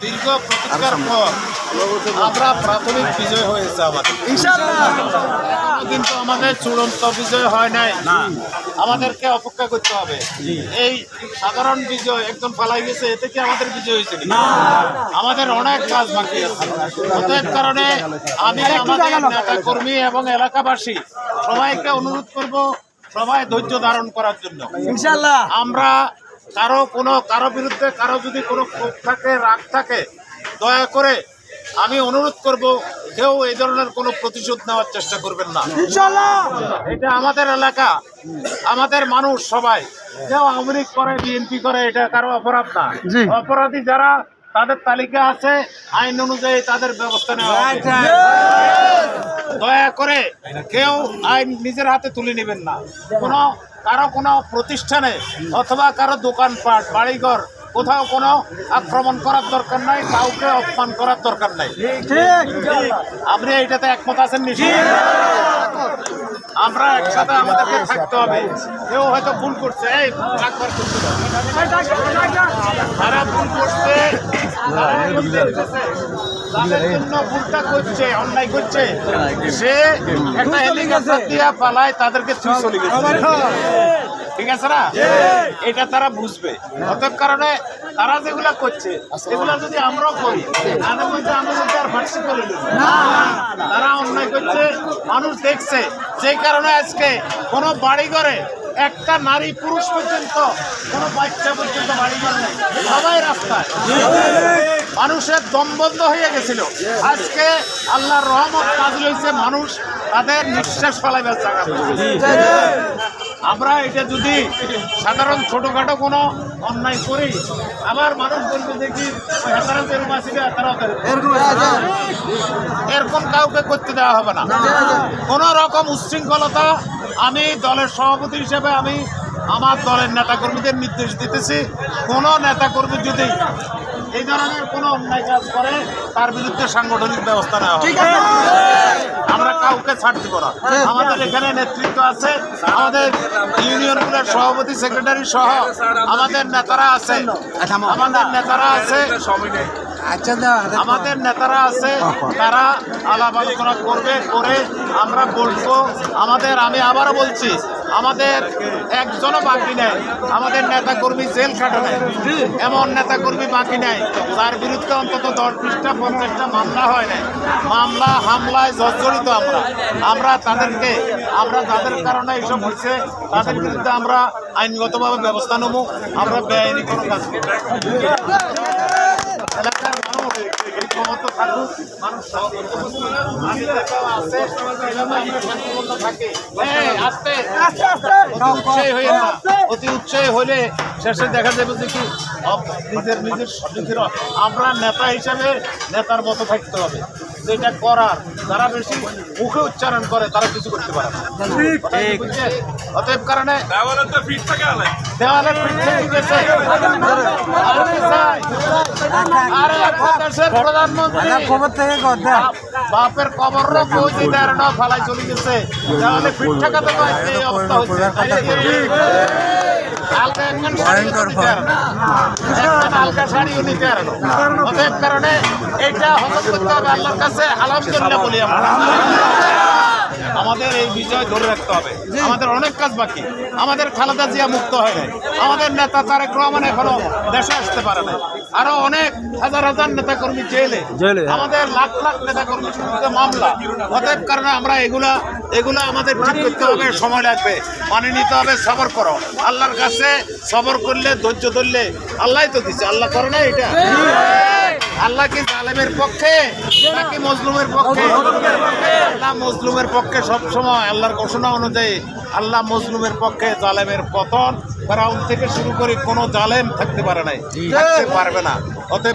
দীর্ঘ প্রতিজ্ঞার পর আমরা প্রাথমিক বিজয় হয়েছে আমাদের। কিন্তু আমাদের চূড়ান্ত বিজয় হয় নাই। আমাদেরকে অপেক্ষা করতে হবে। এই সাধারণ বিজয় একজন পালাই গেছে এতে কি আমাদের বিজয় হয়েছে আমাদের অনেক কাজ বাকি আছে। অতএব কারণে আমি আমাদের নেতা কর্মী এবং এলাকাবাসী সবাইকে অনুরোধ করব সবাই ধৈর্য ধারণ করার জন্য। ইনশাল্লাহ আমরা কারও কোনো কারও বিরুদ্ধে কারও যদি কোনো ক্ষোভ থাকে রাগ থাকে দয়া করে আমি অনুরোধ করব কেউ এই ধরনের কোনো প্রতিশোধ নেওয়ার চেষ্টা করবেন না। এটা আমাদের এলাকা আমাদের মানুষ সবাই। কেউ আওয়ামী লীগ করে বিএনপি করে এটা কারও অপরাধ না। অপরাধী যারা তাদের তালিকা আছে আইন অনুযায়ী তাদের ব্যবস্থা নেওয়া। দয়া করে কেউ আইন নিজের হাতে তুলে নেবেন না। কোনো কারও কোনো প্রতিষ্ঠানে অথবা কারও দোকানপাট বাড়িঘর কোথাও কোনো আক্রমণ করার দরকার নাই কাউকে অপমান করার দরকার নাই। আপনি এইটাতে একমত আছেন নিশ্চয় আমরা একসাথে আমাদেরকে থাকতে হবে। কেউ হয়তো ভুল করছে। এই একবার না। ভুল করছে তাদের জন্য ভুলটা করছে অন্যায় করছে। সে একটা হেলিকপ্টার দিয়ে পালায় তাদেরকে চলে গেছে। ঠিক আছে না? এটা তারা বুঝবে। অতএব কারণে তারা যেগুলা করছে এগুলা যদি আমরাও করি তাদের মধ্যে আমরা আর করে তারা অন্যায় করছে মানুষ দেখছে। সেই কারণে আজকে কোনো বাড়ি ঘরে একটা নারী পুরুষ পর্যন্ত কোনো বাচ্চা পর্যন্ত বাড়ি ঘর নেই। সবাই রাস্তায়। মানুষের দম বন্ধ হয়ে গেছিল। আজকে আল্লাহর রহমত নাজিল হয়েছে মানুষ তাদের নিঃশ্বাস ফেলাইবার জায়গা। আমরা এটা যদি সাধারণ ছোটোখাটো কোনো অন্যায় করি আবার মানুষ বলবে দেখি সাধারণ হাতারা যেরকম আছে এরকম কাউকে করতে দেওয়া হবে না। কোনো রকম উচ্ছৃঙ্খলতা আমি দলের সভাপতি হিসেবে আমি আমার দলের নেতাকর্মীদের নির্দেশ দিতেছি কোন নেতাকর্মী যদি এই ধরনের কোনো অন্যায় কাজ করে তার বিরুদ্ধে সাংগঠনিক ব্যবস্থা নেওয়া হবে। আমরা কাউকে ছাড় দিব না। আমাদের এখানে নেতৃত্ব আছে আমাদের ইউনিয়নগুলোর সভাপতি সেক্রেটারি সহ আমাদের নেতারা আছে। আমাদের নেতারা আছে। আচ্ছা আমাদের নেতারা আছে, তারা আলাপ আলোচনা করবে, করে আমরা বলব। আমাদের, আমি আবারও বলছি, আমাদের একজনও বাকি নেই। আমাদের নেতা কর্মী জেল খাটে নেই। এমন নেতা কর্মী বাকি নেই তার বিরুদ্ধে অন্তত দশ বিশটা, পঞ্চাশটা মামলা হয় নাই। মামলা, হামলায় জর্জরিত আমরা। আমরা তাদেরকে, আমরা যাদের কারণে এইসব হচ্ছে তাদের বিরুদ্ধে আমরা আইনগতভাবে ব্যবস্থা নেব। আমরা বেআইনি কোনো কাজ করব না। এলাকার মানুষ ঐক্যবদ্ধ থাকুক, মানুষ সহযোগিতা করুক। আমি দেখা আছে, এভাবে আমরা শান্তিপূর্ণ থাকি। এই, আস্তে। অতি উৎসাহী হলে শেষে দেখা যাবে যে কি নিজের নিজের নিজের আমরা নেতা হিসাবে নেতার মতো থাকতে হবে। যেটা করার যারা বেশি মুখে উচ্চারণ করে তারা কিছু করতে পারে? অতএব কারণে দেওয়ালে বাপের কবর ফালাই চলে গেছে। পিঠ ঠেকাতে পারে অবস্থা হচ্ছে। হালকা নিতে। অতএব কারণে এটা হজম করতে হবে আল্লাহর কাছে আলহামদুলিল্লাহ। বলি আমাদের এই বিজয় ধরে রাখতে হবে। আমাদের অনেক কাজ বাকি। আমাদের খালেদা জিয়া মুক্ত হয় নাই। আমাদের নেতা তারেক রহমান এখনও দেশে আসতে পারে না আরও অনেক হাজার হাজার নেতা কর্মী জেলে হ্যাঁ। আমাদের লাখ লাখ নেতা কর্মীর বিরুদ্ধে মামলা। অতএব কারণে আমরা এগুলা এগুলা আমাদের ঠিক করতে হবে, সময় লাগবে। মানে নিতে হবে, সবর করো। আল্লাহর কাছে সবর করলে, ধৈর্য ধরলে আল্লাহ তো দিচ্ছে আল্লাহ করে না এটা? আল্লাহ কি জালেমের পক্ষে নাকি মজলুমের পক্ষে? আল্লাহ মজলুমের পক্ষে সব সময়। আল্লাহর ঘোষণা অনুযায়ী আল্লাহ মজলুমের পক্ষে জালেমের পতন, ফেরাউন থেকে শুরু করে কোনো জালেম থাকতে পারে নাই, থাকতে পারবে না। অতএব